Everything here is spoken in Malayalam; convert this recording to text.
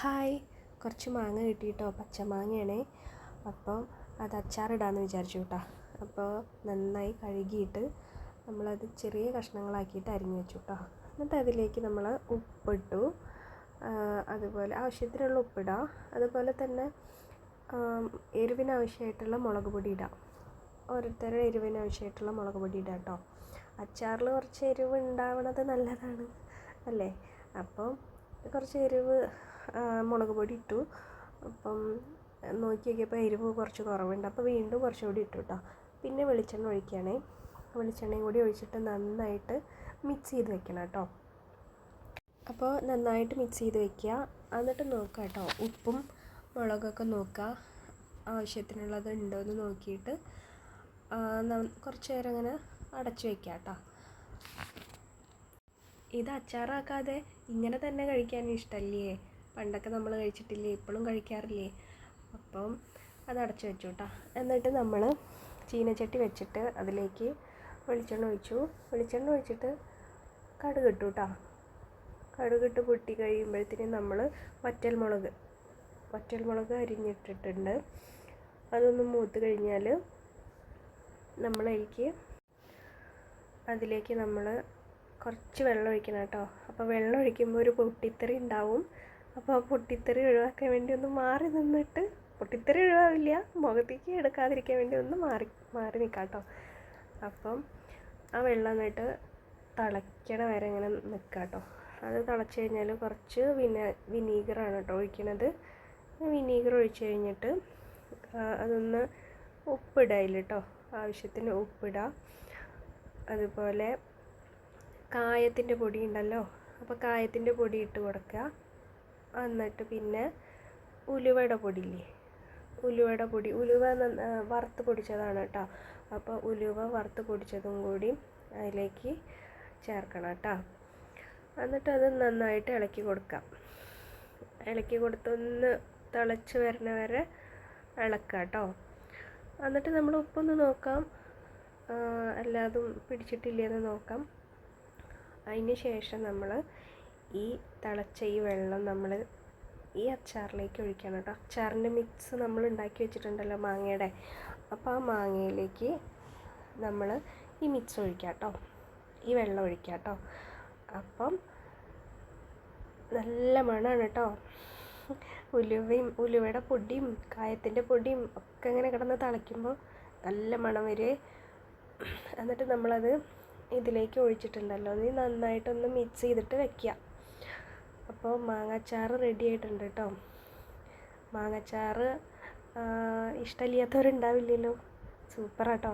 ഹായ്. കുറച്ച് മാങ്ങ കിട്ടിയിട്ടോ? പച്ചമാങ്ങയാണേ. അപ്പോൾ അത് അച്ചാറിടാമെന്ന് വിചാരിച്ചു കേട്ടോ. അപ്പോൾ നന്നായി കഴുകിയിട്ട് നമ്മളത് ചെറിയ കഷ്ണങ്ങളാക്കിയിട്ട് അരിഞ്ഞു വെച്ചു കേട്ടോ. എന്നിട്ട് അതിലേക്ക് നമ്മൾ ഉപ്പിട്ടു. അതുപോലെ ആവശ്യത്തിനുള്ള ഉപ്പിടാം. അതുപോലെ തന്നെ എരിവിനാവശ്യമായിട്ടുള്ള മുളക് പൊടി ഇടാം. ഓരോരുത്തരുടെ എരിവിനാവശ്യമായിട്ടുള്ള മുളക് പൊടി ഇടാം കേട്ടോ. അച്ചാറിൽ കുറച്ച് എരിവ് ഉണ്ടാവണത് നല്ലതാണ്. അല്ലേ? അപ്പം കുറച്ച് എരിവ് മുളക് പൊടി ഇട്ടു. അപ്പം നോക്കി നോക്കിയപ്പോൾ എരിവ് കുറച്ച് കുറവുണ്ട്. അപ്പോൾ വീണ്ടും കുറച്ചും കൂടി ഇട്ടു കേട്ടോ പിന്നെ വെളിച്ചെണ്ണ ഒഴിക്കുകയാണേ. വെളിച്ചെണ്ണയും കൂടി ഒഴിച്ചിട്ട് നന്നായിട്ട് മിക്സ് ചെയ്ത് വെക്കണം കേട്ടോ അപ്പോൾ നന്നായിട്ട് മിക്സ് ചെയ്ത് വെക്കുക. എന്നിട്ട് നോക്കുക കേട്ടോ ഉപ്പും മുളകൊക്കെ നോക്കുക. ആവശ്യത്തിനുള്ളത് ഉണ്ടോ എന്ന് നോക്കിയിട്ട് കുറച്ച് നേരം അങ്ങനെ അടച്ചു വെക്കുക കേട്ടോ ഇത് അച്ചാറാക്കാതെ ഇങ്ങനെ തന്നെ കഴിക്കാൻ ഇഷ്ടമല്ലേ പണ്ടൊക്കെ നമ്മൾ കഴിച്ചിട്ടില്ലേ? ഇപ്പോഴും കഴിക്കാറില്ലേ? അപ്പം അത് അടച്ചു വെച്ചു കേട്ടോ എന്നിട്ട് നമ്മൾ ചീനച്ചട്ടി വെച്ചിട്ട് അതിലേക്ക് വെളിച്ചെണ്ണ ഒഴിച്ചു. വെളിച്ചെണ്ണ ഒഴിച്ചിട്ട് കടുക് ഇട്ടു കേട്ടോ കടുകിട്ട് പൊട്ടി കഴിയുമ്പോഴത്തേനും നമ്മൾ വറ്റൽമുളക് വറ്റൽമുളക് അരിഞ്ഞിട്ടിട്ടുണ്ട്. അതൊന്ന് മൂത്ത് കഴിഞ്ഞാൽ നമ്മളതിലേക്ക് അതിലേക്ക് നമ്മൾ കുറച്ച് വെള്ളം ഒഴിക്കണം കേട്ടോ. അപ്പോൾ വെള്ളം ഒഴിക്കുമ്പോൾ ഒരു പൊട്ടിത്തെറി ഉണ്ടാവും. അപ്പോൾ ആ പൊട്ടിത്തെറി ഒഴിവാക്കാൻ വേണ്ടി ഒന്ന് മാറി നിന്നിട്ട് പൊട്ടിത്തെറി ഒഴിവാവില്ല മുഖത്തേക്ക് എടുക്കാതിരിക്കാൻ വേണ്ടി ഒന്ന് മാറി മാറി നിൽക്കാം കേട്ടോ. അപ്പം ആ വെള്ളം എന്നിട്ട് തിളയ്ക്കണ വരെ ഇങ്ങനെ നിൽക്കുക കേട്ടോ. അത് തിളച്ച് കഴിഞ്ഞാൽ കുറച്ച് വിന വിനീഗറാണ് കേട്ടോ ഒഴിക്കണത്. വിനീഗർ ഒഴിച്ച് കഴിഞ്ഞിട്ട് അതൊന്ന് ഉപ്പിടുക അതിൽ കേട്ടോ. ആവശ്യത്തിന് ഉപ്പിടുക അതുപോലെ കായത്തിന്റെ പൊടി ഉണ്ടല്ലോ അപ്പോൾ കായത്തിന്റെ പൊടി ഇട്ട് കൊടുക്കുക. എന്നിട്ട് പിന്നെ ഉലുവയുടെ പൊടിയില്ലേ? ഉലുവയുടെ പൊടി. ഉലുവ വറുത്ത് പൊടിച്ചതാണ് കേട്ടോ. അപ്പോൾ ഉലുവ വറുത്ത് പൊടിച്ചതും കൂടി അതിലേക്ക് ചേർക്കണം കേട്ടോ. എന്നിട്ട് അത് നന്നായിട്ട് ഇളക്കി കൊടുക്കാം. ഇളക്കി കൊടുത്തൊന്ന് തിളച്ച് വരണ വരെ ഇളക്കുക കേട്ടോ. എന്നിട്ട് നമ്മൾ ഉപ്പൊന്ന് നോക്കാം. എല്ലാതും പിടിച്ചിട്ടില്ലേന്ന് നോക്കാം. അതിന് ശേഷം നമ്മൾ ഈ തിളച്ച ഈ വെള്ളം നമ്മൾ ഈ അച്ചാറിലേക്ക് ഒഴിക്കണം കേട്ടോ. അച്ചാറിന്റെ മിക്സ് നമ്മൾ ഉണ്ടാക്കി വെച്ചിട്ടുണ്ടല്ലോ മാങ്ങയുടെ. അപ്പോൾ ആ മാങ്ങയിലേക്ക് നമ്മൾ ഈ മിക്സ് ഒഴിക്കാം കേട്ടോ. ഈ വെള്ളം ഒഴിക്കാം കേട്ടോ. അപ്പം നല്ല മണമാണ് കേട്ടോ. ഉലുവയും ഉലുവയുടെ പൊടിയും കായത്തിന്റെ പൊടിയും ഒക്കെ ഇങ്ങനെ കിടന്ന് തിളയ്ക്കുമ്പോൾ നല്ല മണം വരെ. എന്നിട്ട് നമ്മളത് ഇതിലേക്ക് ഒഴിച്ചിട്ടുണ്ടല്ലോ. നീ നന്നായിട്ടൊന്ന് മിക്സ് ചെയ്തിട്ട് വെക്കുക അപ്പോൾ മാങ്ങാച്ചാറ് റെഡി ആയിട്ടുണ്ട് കേട്ടോ മാങ്ങാച്ചാറ് ഇഷ്ടമില്ലാത്തവരുണ്ടാവില്ലല്ലോ. സൂപ്പറാട്ടോ